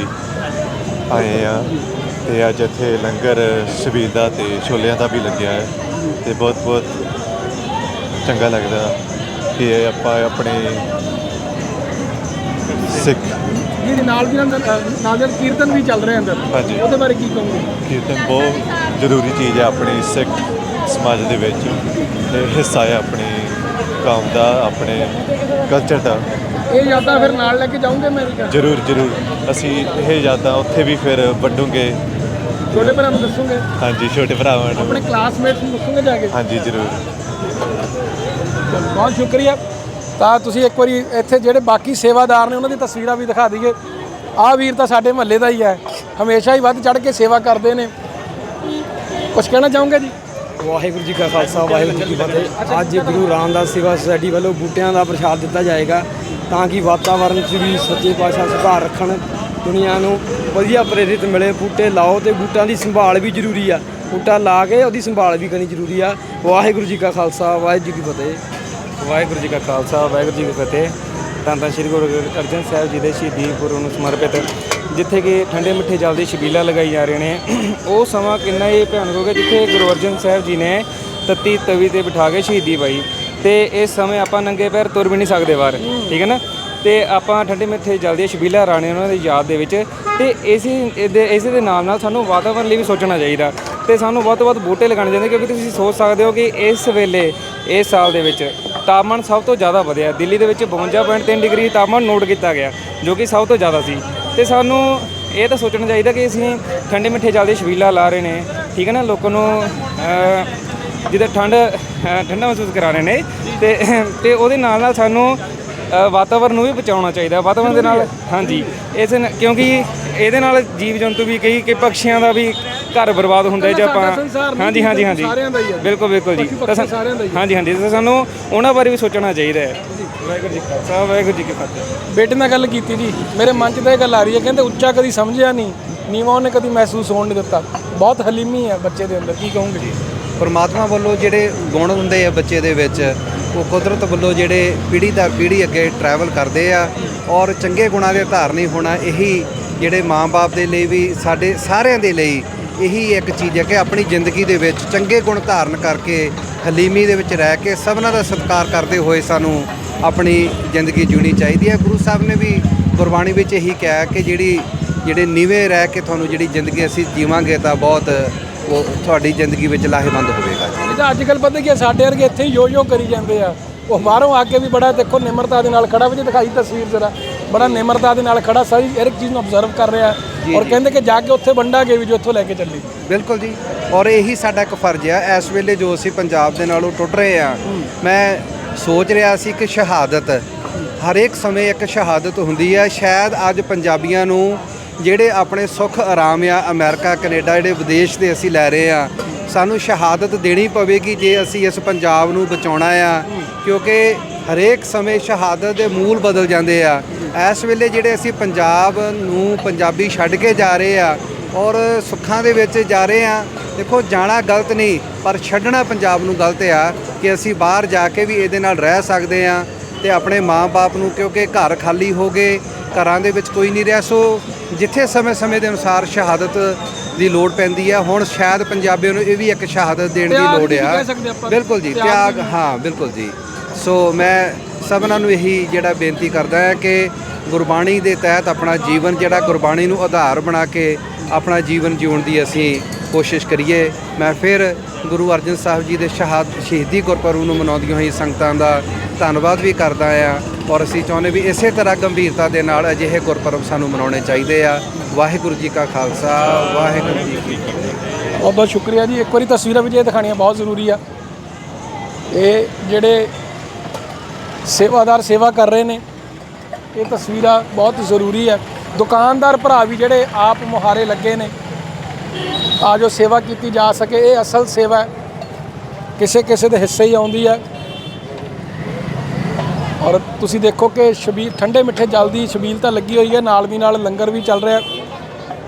ਆਏ ਆ ਤੇ ਅੱਜ ਇੱਥੇ ਲੰਗਰ ਸ਼ਬੀਲ ਦਾ ਤੇ ਛੋਲਿਆਂ ਦਾ ਵੀ ਲੱਗਿਆ ਹੈ ਤੇ ਬਹੁਤ ਬਹੁਤ ਚੰਗਾ ਲੱਗਦਾ ਕਿ ਇਹ ਆਪਾਂ ਆਪਣੇ ਸਿੱਖ ਜੀ ਨਾਲ ਦੀ ਨਾਲ ਨਾਲ ਕੀਰਤਨ ਵੀ ਚੱਲ ਰਿਹਾ ਅੰਦਰ। ਹਾਂਜੀ। ਉਹਦੇ ਬਾਰੇ ਕੀ ਕਹੋਗੇ? ਕੀਰਤਨ ਬਹੁਤ ਜ਼ਰੂਰੀ ਚੀਜ਼ ਹੈ ਆਪਣੀ ਸਿੱਖ ਸਮਾਜ ਦੇ ਵਿੱਚ। ਤੇ ਹਿੱਸਾ ਹੈ ਆਪਣੀ ਕੌਮ ਦਾ ਆਪਣੇ ਕਲਚਰ ਦਾ। ਇਹ ਯਾਦਾਂ ਫਿਰ ਨਾਲ ਲੈ ਕੇ ਜਾਓਗੇ ਅਮਰੀਕਾ? ਜ਼ਰੂਰ ਜ਼ਰੂਰ। ਅਸੀਂ ਇਹ ਯਾਦਾਂ ਉੱਥੇ ਵੀ ਫਿਰ ਵੰਡੂਗੇ ਛੋਟੇ ਭਰਾ ਨੂੰ ਦੱਸੋਗੇ? ਹਾਂਜੀ ਛੋਟੇ ਭਰਾਵਾਂ ਨੂੰ। ਆਪਣੇ ਕਲਾਸਮੇਟਸ ਨੂੰ ਦੱਸੋਗੇ ਜਾ ਕੇ? ਹਾਂਜੀ ਜ਼ਰੂਰ। ਬਹੁਤ ਸ਼ੁਕਰੀਆ। ਤਾਂ ਤੁਸੀਂ ਇੱਕ ਵਾਰੀ ਇੱਥੇ ਜਿਹੜੇ ਬਾਕੀ ਸੇਵਾਦਾਰ ਨੇ ਉਹਨਾਂ ਦੀ ਤਸਵੀਰਾਂ ਵੀ ਦਿਖਾ ਦਈਏ। ਆਹ ਵੀਰ ਤਾਂ ਸਾਡੇ ਮਹੱਲੇ ਦਾ ਹੀ ਹੈ। ਹਮੇਸ਼ਾ ਹੀ ਵੱਧ ਚੜ ਕੇ ਸੇਵਾ ਕਰਦੇ ਨੇ। ਕੁਝ ਕਹਿਣਾ ਚਾਹੋਗੇ ਜੀ? ਵਾਹਿਗੁਰੂ ਜੀ ਕਾ ਖਾਲਸਾ ਵਾਹਿਗੁਰੂ ਜੀ ਕੀ ਫਤਿਹ। ਅੱਜ ਗੁਰੂ ਰਾਮਦਾਸ ਸੇਵਾ ਸੁਸਾਇਟੀ ਵੱਲੋਂ ਬੂਟਿਆਂ ਦਾ ਪ੍ਰਸ਼ਾਦ ਦਿੱਤਾ ਜਾਏਗਾ। ਤਾਂ ਕਿ ਵਾਤਾਵਰਣ 'ਚ ਵੀ ਸੱਚੇ ਪਾਤਸ਼ਾਹ ਸੁਧਾਰ ਰੱਖਣ, ਦੁਨੀਆ ਨੂੰ ਵਧੀਆ ਪ੍ਰੇਰਿਤ ਮਿਲੇ। ਬੂਟੇ ਲਾਓ ਤੇ ਬੂਟਾਂ ਦੀ ਸੰਭਾਲ ਵੀ ਜ਼ਰੂਰੀ ਆ। ਬੂਟਾ ਲਾ ਕੇ ਉਹਦੀ ਸੰਭਾਲ ਵੀ ਕਰਨੀ ਜ਼ਰੂਰੀ ਆ। ਵਾਹਿਗੁਰੂ ਜੀ ਕਾ ਖਾਲਸਾ, ਵਾਹਿਗੁਰੂ ਜੀ ਕੀ ਫਤਿਹ। ਵਾਹਿਗੁਰੂ ਜੀ ਕਾ ਖਾਲਸਾ, ਵਾਹਿਗੁਰੂ ਜੀ ਕੀ ਫਤਿਹ। ਤਾਂ ਧੰਨ ਸ੍ਰੀ ਗੁਰੂ ਅਰਜਨ ਸਾਹਿਬ ਜੀ ਦੇ ਸ਼ਹੀਦੀ ਪੁਰਬ ਨੂੰ ਸਮਰਪਿਤ। ਜਿੱਥੇ ਕਿ ਠੰਡੇ ਮਿੱਠੇ ਜਲ ਦੀ ਛਬੀਲਾਂ ਲਗਾਈ ਜਾ ਰਹੇ ਨੇ। ਉਹ ਸਮਾਂ ਕਿੰਨਾ ਹੀ ਭਿਆਨਕ ਹੋ ਗਿਆ, ਜਿੱਥੇ ਗੁਰੂ ਅਰਜਨ ਸਾਹਿਬ ਜੀ ਨੇ ਤੱਤੀ ਤਵੀ ਤੇ ਬਿਠਾ ਕੇ ਸ਼ਹੀਦੀ ਪਾਈ। ਤੇ ਇਸ ਸਮੇਂ ਆਪਾਂ ਨੰਗੇ ਪੈਰ ਤੁਰ ਵੀ ਨਹੀਂ ਸਕਦੇ ਬਾਹਰ ਠੀਕ ਹੈ ਨਾ? ਤੇ ਆਪਾਂ ਠੰਡੇ ਮਿੱਠੇ ਜਲ ਦੀਆਂ ਛਬੀਲਾਂ ਰਾਣੇ ਉਹਨਾਂ ਦੀ ਯਾਦ ਦੇ ਵਿੱਚ। ਤੇ ਇਸੇ ਇਹਦੇ- ਇਸੇ ਦੇ ਨਾਲ ਨਾਲ ਸਾਨੂੰ ਵਾਤਾਵਰਣ ਲਈ ਵੀ ਸੋਚਣਾ ਚਾਹੀਦਾ। ਤੇ ਸਾਨੂੰ ਵੱਧ ਤੋਂ ਵੱਧ ਬੂਟੇ ਲਗਾਉਣੇ ਚਾਹੀਦੇ ਕਿਉਂਕਿ ਤੁਸੀਂ ਸੋਚ ਸਕਦੇ ਹੋ ਕਿ ਇਸ ਵੇਲੇ ਇਸ ਸਾਲ ਦੇ ਵਿੱਚ ਤਾਪਮਾਨ ਸਭ ਤੋਂ ਜ਼ਿਆਦਾ ਵਧਿਆ। ਦਿੱਲੀ ਦੇ ਵਿੱਚ 52.3 ਡਿਗਰੀ ਤਾਪਮਾਨ ਨੋਟ ਕੀਤਾ ਗਿਆ ਜੋ ਕਿ ਸਭ ਤੋਂ ਜ਼ਿਆਦਾ ਸੀ। ਤੇ ਸਾਨੂੰ ਇਹ ਤਾਂ ਸੋਚਣਾ ਚਾਹੀਦਾ ਕਿ ਅਸੀਂ ਠੰਡੇ ਮਿੱਠੇ ਜਲ ਸ਼ਬੀਲਾ ਲਾ ਰਹੇ ਨੇ ਠੀਕ ਹੈ ਨਾ? ਲੋਕਾਂ ਨੂੰ ਅਹ, ਜਿੱਦਾਂ ਠੰਡ ਠੰਡਾ ਮਹਿਸੂਸ ਕਰਾ ਰਹੇ ਨੇ। ਤੇ ਤੇ ਉਹਦੇ ਨਾਲ ਨਾਲ ਸਾਨੂੰ ਵਾਤਾਵਰਨ ਨੂੰ ਵੀ ਬਚਾਉਣਾ ਚਾਹੀਦਾ। ਵਾਤਾਵਰਨ ਦੇ ਨਾਲ ਹਾਂਜੀ। ਇਸ ਕਿਉਂਕਿ ਇਹਦੇ ਨਾਲ ਜੀਵ ਜੰਤੂ ਵੀ ਕਈ ਕਈ ਪੰਛੀਆਂ ਦਾ ਵੀ ਘਰ ਬਰਬਾਦ ਹੁੰਦਾ ਜੇ ਆਪਾਂ ਹਾਂਜੀ ਹਾਂਜੀ ਹਾਂਜੀ। ਬਿਲਕੁਲ ਬਿਲਕੁਲ ਜੀ। ਹਾਂਜੀ ਹਾਂਜੀ। ਤਾਂ ਸਾਨੂੰ ਉਹਨਾਂ ਬਾਰੇ ਵੀ ਸੋਚਣਾ ਚਾਹੀਦਾ ਹੈ। ਵਾਹਿਗੁਰੂ ਜੀ ਕਾ ਖਾਲਸਾ ਵਾਹਿਗੁਰੂ ਜੀ ਕੀ ਫਤਿਹ। ਬੇਟੇ ਨਾਲ ਗੱਲ ਕੀਤੀ ਜੀ। ਮੇਰੇ ਮਨ 'ਚ ਤਾਂ ਇਹ ਗੱਲ ਆ ਰਹੀ ਹੈ ਕਹਿੰਦੇ ਉੱਚਾ ਕਦੀ ਸਮਝਿਆ ਨਹੀਂ। ਨੀਵਾਂ ਉਹਨੇ ਕਦੀ ਮਹਿਸੂਸ ਹੋਣ ਨਹੀਂ ਦਿੱਤਾ। ਬਹੁਤ ਹਲੀਮੀ ਹੈ ਬੱਚੇ ਦੇ ਅੰਦਰ ਕੀ ਕਹੋਗੇ? ਜੀ ਪਰਮਾਤਮਾ ਵੱਲੋਂ ਜਿਹੜੇ ਗੁਣ ਹੁੰਦੇ ਆ ਬੱਚੇ ਦੇ ਵਿੱਚ, ਉਹ ਕੁਦਰਤ ਵੱਲੋਂ ਜਿਹੜੇ ਪੀੜ੍ਹੀ ਦਰ ਪੀੜ੍ਹੀ ਅੱਗੇ ਟਰੈਵਲ ਕਰਦੇ ਆ ਔਰ ਚੰਗੇ ਗੁਣਾਂ ਦੇ ਧਾਰਨੀ ਹੋਣਾ, ਇਹੀ ਜਿਹੜੇ ਮਾਂ-ਬਾਪ ਦੇ ਲਈ ਵੀ, ਸਾਡੇ ਸਾਰਿਆਂ ਦੇ ਲਈ ਇਹੀ ਇੱਕ ਚੀਜ਼ ਹੈ ਕਿ ਆਪਣੀ ਜ਼ਿੰਦਗੀ ਦੇ ਵਿੱਚ ਚੰਗੇ ਗੁਣ ਧਾਰਨ ਕਰਕੇ, ਹਲੀਮੀ ਦੇ ਵਿੱਚ ਰਹਿ ਕੇ ਸਭਨਾਂ ਦਾ ਸਤਿਕਾਰ ਕਰਦੇ ਹੋਏ ਸਾਨੂੰ ਆਪਣੀ ਜ਼ਿੰਦਗੀ ਜਿਉਣੀ ਚਾਹੀਦੀ ਹੈ। ਗੁਰੂ ਸਾਹਿਬ ਨੇ ਵੀ ਗੁਰਬਾਣੀ ਵਿੱਚ ਇਹੀ ਕਿਹਾ ਕਿ ਜਿਹੜੀ, ਜਿਹੜੇ ਨੀਵੇਂ ਰਹਿ ਕੇ ਤੁਹਾਨੂੰ ਜਿਹੜੀ ਜ਼ਿੰਦਗੀ ਅਸੀਂ ਜੀਵਾਂਗੇ ਤਾਂ ਬਹੁਤ ਉਹ ਤੁਹਾਡੀ ਜ਼ਿੰਦਗੀ ਵਿੱਚ ਲਾਹੇਵੰਦ ਹੋਵੇਗਾ ਜੀ। ਇਹ ਤਾਂ ਅੱਜ ਕੱਲ ਪਤਾ ਕੀ ਹੈ, ਸਾਡੇ ਵਰਗੇ ਇੱਥੇ ਹੀ ਯੋ ਯੋ ਕਰੀ ਜਾਂਦੇ ਆ। ਉਹ ਬਾਹਰੋਂ ਆ ਕੇ ਵੀ ਬੜਾ ਦੇਖੋ ਨਿਮਰਤਾ ਦੇ ਨਾਲ ਖੜਾ ਵੀ ਜੇ ਦਿਖਾਈ ਤਸਵੀਰ ਜ਼ਰਾ ਬੜਾ ਨਿਮਰਤਾ ਦੇ ਨਾਲ ਖੜਾ ਸਾਰੀ ਹਰ ਇੱਕ ਚੀਜ਼ ਨੂੰ ਅਬਜ਼ਰਵ ਕਰ ਰਿਹਾ। ਔਰ ਕਹਿੰਦੇ ਕਿ ਜਾ ਕੇ ਉੱਥੇ ਵੰਡਾਂਗੇ ਵੀ ਜੋ ਇੱਥੋਂ ਲੈ ਕੇ ਚੱਲੀ। ਬਿਲਕੁਲ ਜੀ ਔਰ ਇਹੀ ਸਾਡਾ ਇੱਕ ਫਰਜ਼ ਆ। ਇਸ ਵੇਲੇ ਜੋ ਅਸੀਂ ਪੰਜਾਬ ਦੇ ਨਾਲੋਂ ਟੁੱਟ ਰਹੇ ਆ ਮੈਂ ਸੋਚ ਰਿਹਾ ਸੀ ਕਿ ਸ਼ਹਾਦਤ ਹਰੇਕ ਸਮੇਂ ਇੱਕ ਸ਼ਹਾਦਤ ਹੁੰਦੀ ਹੈ ਸ਼ਾਇਦ ਅੱਜ ਪੰਜਾਬੀਆਂ ਨੂੰ ਜਿਹੜੇ ਆਪਣੇ ਸੁੱਖ, ਆਰਾਮ ਆ ਅਮਰੀਕਾ, ਕੈਨੇਡਾ, ਜਿਹੜੇ ਵਿਦੇਸ਼ ਦੇ ਅਸੀਂ ਲੈ ਰਹੇ ਆ, ਸਾਨੂੰ ਸ਼ਹਾਦਤ ਦੇਣੀ ਪਵੇਗੀ ਜੇ ਅਸੀਂ ਇਸ ਪੰਜਾਬ ਨੂੰ ਬਚਾਉਣਾ ਆ, ਕਿਉਂਕਿ ਹਰੇਕ ਸਮੇਂ ਸ਼ਹਾਦਤ ਦੇ ਮੂਲ ਬਦਲ ਜਾਂਦੇ ਆ। ਇਸ ਵੇਲੇ ਜਿਹੜੇ ਅਸੀਂ ਪੰਜਾਬ ਨੂੰ ਪੰਜਾਬੀ ਛੱਡ ਕੇ ਜਾ ਰਹੇ ਆ ਔਰ ਸੁੱਖਾਂ ਦੇ ਵਿੱਚ ਜਾ ਰਹੇ ਆ, ਦੇਖੋ ਜਾਣਾ ਗਲਤ ਨਹੀਂ, ਪਰ ਛੱਡਣਾ ਪੰਜਾਬ ਨੂੰ ਗਲਤ ਆ ਕਿ ਅਸੀਂ ਬਾਹਰ ਜਾ ਕੇ ਵੀ ਇਹਦੇ ਨਾਲ ਰਹਿ ਸਕਦੇ ਆ ਤੇ ਆਪਣੇ ਮਾਂ-ਬਾਪ ਨੂੰ ਕਿਉਂਕਿ ਘਰ ਖਾਲੀ ਹੋ ਗਏ, ਘਰਾਂ ਦੇ ਵਿੱਚ ਕੋਈ ਨਹੀਂ ਰਿਹਾ, ਸੋ ਜਿੱਥੇ ਸਮੇਂ-ਸਮੇਂ ਦੇ ਅਨੁਸਾਰ ਸ਼ਹਾਦਤ ਦੀ ਲੋੜ ਪੈਂਦੀ ਆ ਹੁਣ ਸ਼ਾਇਦ ਪੰਜਾਬੀਆਂ ਨੂੰ ਇਹ ਵੀ ਇੱਕ ਸ਼ਹਾਦਤ ਦੇਣ ਦੀ ਲੋੜ ਆ। ਬਿਲਕੁਲ ਜੀ ਤਿਆਗ। ਹਾਂ ਬਿਲਕੁਲ ਜੀ ਸੋ ਮੈਂ ਸਭਨਾਂ ਨੂੰ ਇਹੀ ਜਿਹੜਾ ਬੇਨਤੀ ਕਰਦਾ ਹਾਂ ਕਿ ਗੁਰਬਾਣੀ ਦੇ ਤਹਿਤ ਆਪਣਾ ਜੀਵਨ ਜਿਹੜਾ ਗੁਰਬਾਣੀ ਨੂੰ ਆਧਾਰ ਬਣਾ ਕੇ ਆਪਣਾ ਜੀਵਨ ਜਿਉਣ ਦੀ ਅਸੀਂ ਕੋਸ਼ਿਸ਼ ਕਰੀਏ। ਮੈਂ ਫਿਰ ਗੁਰੂ ਅਰਜਨ ਸਾਹਿਬ ਜੀ ਦੇ ਸ਼ਹਾਦ, ਸ਼ਹੀਦੀ ਗੁਰਪੁਰਬ ਨੂੰ ਮਨਾਉਂਦੀਆਂ ਹੋਈ ਸੰਗਤਾਂ ਦਾ ਧੰਨਵਾਦ ਵੀ ਕਰਦਾ ਆ। ਔਰ ਅਸੀਂ ਚਾਹੁੰਦੇ ਵੀ ਇਸੇ ਤਰ੍ਹਾਂ ਗੰਭੀਰਤਾ ਦੇ ਨਾਲ ਅਜਿਹੇ ਗੁਰਪੁਰਬ ਸਾਨੂੰ ਮਨਾਉਣੇ ਚਾਹੀਦੇ ਆ। ਵਾਹਿਗੁਰੂ ਜੀ ਕਾ ਖਾਲਸਾ, ਵਾਹਿਗੁਰੂ ਜੀ ਕੀ ਫਤਿਹ। ਬਹੁਤ ਬਹੁਤ ਸ਼ੁਕਰੀਆ ਜੀ। ਇੱਕ ਵਾਰੀ ਤਸਵੀਰਾਂ ਵੀ ਜੇ ਦਿਖਾਣੀਆਂ ਬਹੁਤ ਜ਼ਰੂਰੀ ਆ। ਇਹ ਜਿਹੜੇ ਸੇਵਾਦਾਰ ਸੇਵਾ ਕਰ ਰਹੇ ਨੇ, ਇਹ ਤਸਵੀਰਾਂ ਬਹੁਤ ਜ਼ਰੂਰੀ ਆ। ਦੁਕਾਨਦਾਰ ਭਰਾ ਵੀ ਜਿਹੜੇ ਆਪ ਮੁਹਾਰੇ ਲੱਗੇ ਨੇ ਆ ਜੋ ਸੇਵਾ ਕੀਤੀ ਜਾ ਸਕੇ ਇਹ ਅਸਲ ਸੇਵਾ ਹੈ। ਕਿਸੇ ਕਿਸੇ ਦੇ ਹਿੱਸੇ ਹੀ ਆਉਂਦੀ ਹੈ। ਔਰ ਤੁਸੀਂ ਦੇਖੋ ਕਿ ਛਬੀਲ ਠੰਡੇ ਮਿੱਠੇ ਜਲ ਦੀ ਛਬੀਲ ਤਾਂ ਲੱਗੀ ਹੋਈ ਹੈ ਨਾਲ ਦੀ ਨਾਲ ਲੰਗਰ ਵੀ ਚੱਲ ਰਿਹਾ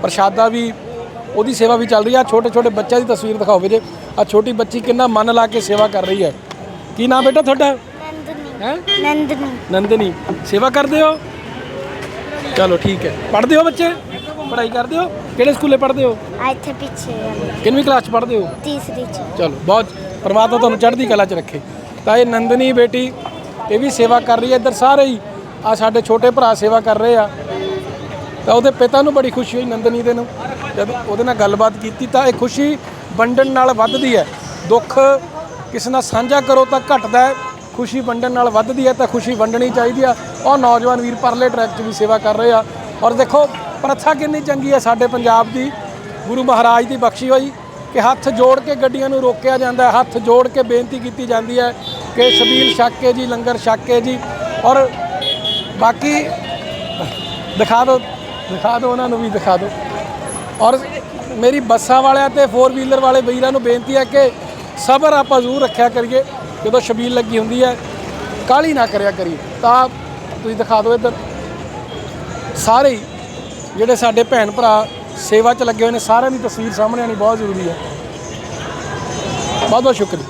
ਪ੍ਰਸ਼ਾਦਾ ਵੀ ਉਹਦੀ ਸੇਵਾ ਵੀ ਚੱਲ ਰਹੀ ਆ ਛੋਟੇ ਛੋਟੇ ਬੱਚਿਆਂ ਦੀ ਤਸਵੀਰ ਦਿਖਾਓ ਜੇ ਆ ਛੋਟੀ ਬੱਚੀ ਕਿੰਨਾ ਮਨ ਲਾ ਕੇ ਸੇਵਾ ਕਰ ਰਹੀ ਹੈ। ਕੀ ਨਾਮ ਬੇਟਾ ਤੁਹਾਡਾ? ਹੈ? ਨੰਦਨੀ। ਨੰਦਨੀ। ਸੇਵਾ ਕਰਦੇ ਹੋ? ਚਲੋ ਠੀਕ ਹੈ। ਪੜ੍ਹਦੇ ਹੋ ਬੱਚੇ? ਪੜ੍ਹਾਈ ਕਰਦੇ ਹੋ? ਕਿਹੜੇ ਸਕੂਲੇ ਪੜ੍ਹਦੇ ਹੋ? ਆ ਇੱਥੇ ਪਿੱਛੇ ਵਾਲੀ ਕਿੰਨਵੀਂ ਕਲਾਸ ਚ ਪੜ੍ਹਦੇ ਹੋ? ਤੀਸਰੀ ਚ। ਚਲੋ ਬਹੁਤ ਪਰਮਾਤਮਾ ਤੁਹਾਨੂੰ ਚੜ੍ਹਦੀ ਕਲਾ ਚ ਰੱਖੇ। ਤਾਂ ਇਹ ਨੰਦਨੀ ਬੇਟੀ ਇਹ ਵੀ ਸੇਵਾ ਕਰ ਰਹੀ ਹੈ ਇੱਧਰ ਸਾਰੇ ਹੀ। ਆ ਸਾਡੇ ਛੋਟੇ ਭਰਾ ਸੇਵਾ ਕਰ ਰਹੇ ਆ। ਤਾਂ ਉਹਦੇ ਪਿਤਾ ਨੂੰ ਬੜੀ ਖੁਸ਼ੀ ਹੋਈ ਨੰਦਨੀ ਦੇ ਨੂੰ। ਜਦ ਉਹਦੇ ਨਾਲ ਗੱਲਬਾਤ ਕੀਤੀ ਤਾਂ ਇਹ ਖੁਸ਼ੀ ਵੰਡਣ ਨਾਲ ਵੱਧਦੀ ਹੈ। ਦੁੱਖ ਕਿਸੇ ਨਾਲ ਸਾਂਝਾ ਕਰੋ ਤਾਂ ਘਟਦਾ ਹੈ। ਖੁਸ਼ੀ ਵੰਡਣ ਨਾਲ ਵੱਧਦੀ ਹੈ ਤਾਂ ਖੁਸ਼ੀ ਵੰਡਣੀ ਚਾਹੀਦੀ ਆ। ਉਹ ਨੌਜਵਾਨ ਵੀਰ ਪਰਲੇ ਟਰੈਕ 'ਚ ਵੀ ਸੇਵਾ ਕਰ ਰਹੇ ਆ। ਔਰ ਦੇਖੋ ਪ੍ਰਥਾ ਕਿੰਨੀ ਚੰਗੀ ਹੈ ਸਾਡੇ ਪੰਜਾਬ ਦੀ? ਗੁਰੂ ਮਹਾਰਾਜ ਦੀ ਬਖਸ਼ੀ ਹੋਈ ਕਿ ਹੱਥ ਜੋੜ ਕੇ ਗੱਡੀਆਂ ਨੂੰ ਰੋਕਿਆ ਜਾਂਦਾ ਹੈ, ਹੱਥ ਜੋੜ ਕੇ ਬੇਨਤੀ ਕੀਤੀ ਜਾਂਦੀ ਹੈ ਕਿ ਸ਼ਬੀਲ ਛੱਕ ਕੇ ਜੀ, ਲੰਗਰ ਛੱਕ ਕੇ ਜੀ ਔਰ ਬਾਕੀ ਦਿਖਾ ਦਿਓ ਦਿਖਾ ਦਿਓ ਉਹਨਾਂ ਨੂੰ ਵੀ ਦਿਖਾ ਦਿਓ। ਔਰ ਮੇਰੀ ਬੱਸਾਂ ਵਾਲਿਆਂ ਤੇ 4 ਵੀਲਰ ਵਾਲੇ ਵੀਰਾਂ ਨੂੰ ਬੇਨਤੀ ਹੈ ਕਿ ਸਬਰ ਆਪਾਂ ਜ਼ਰੂਰ ਰੱਖਿਆ ਕਰੀਏ, ਜਦੋਂ ਸ਼ਬੀਲ ਲੱਗੀ ਹੁੰਦੀ ਹੈ ਕਾਲੀ ਨਾ ਕਰਿਆ ਕਰੀਏ। ਤਾਂ ਤੁਸੀਂ ਦਿਖਾ ਦਿਓ ਇੱਧਰ। ਸਾਰੇ ਜਿਹੜੇ ਸਾਡੇ ਭੈਣ ਭਰਾ ਸੇਵਾ 'ਚ ਲੱਗੇ ਹੋਏ ਨੇ, ਸਾਰਿਆਂ ਦੀ ਤਸਵੀਰ ਸਾਹਮਣੇ ਆਣੀ ਬਹੁਤ ਜ਼ਰੂਰੀ ਹੈ। ਬਹੁਤ ਬਹੁਤ ਸ਼ੁਕਰੀਆ।